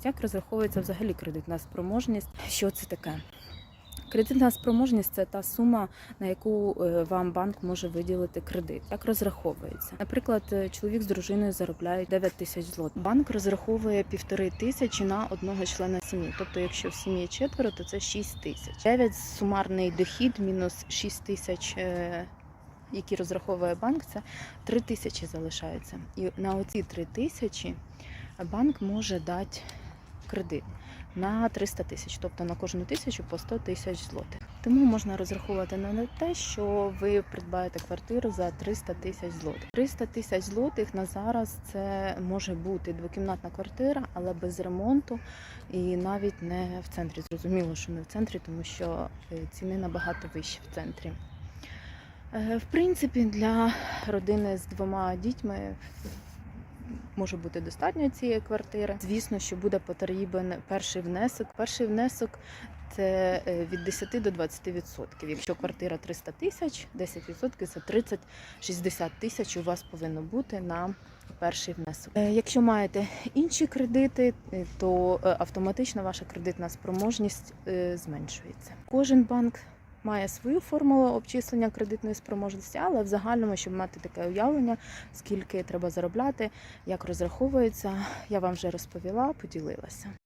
спроможність. Як розраховується взагалі кредитна спроможність? Що це таке? Кредитна спроможність це та сума, на яку е, вам банк може виділити кредит. Як розраховується? Наприклад, е, чоловік з дружиною заробляють 9 тисяч злотих. Банк розраховує півтори тисячі на одного члена сім'ї. Тобто, якщо в сім'ї четверо, то це 6 тисяч. 9 сумарний дохід мінус 6 тисяч. е, Які розраховує банк, це 3 тисячі залишається. І на оці 3 тисячі банк може дати кредит на 300 тисяч, тобто на кожну тисячу по 100 тисяч злотих. Тому можна розраховувати на те, що ви придбаєте квартиру за 300 тисяч злотих. 300 тисяч злотих на зараз це може бути двокімнатна квартира, але без ремонту і навіть не в центрі. Зрозуміло, що не в центрі, тому що е, ціни набагато вищі в центрі. Е, В принципі, для родини з двома дітьми може бути достатньо цієї квартири. Звісно, що буде потрібен перший внесок. Перший внесок це е, від 10 до 20%. Якщо квартира 300 тисяч, 10% це 30-60 тисяч у вас повинно бути на перший внесок. Е, Якщо маєте інші кредити, е, то автоматично ваша кредитна спроможність зменшується. Кожен банк має свою формулу обчислення кредитної спроможності, але в загальному, щоб мати таке уявлення, скільки треба заробляти, як розраховується, я вам вже розповіла, поділилася.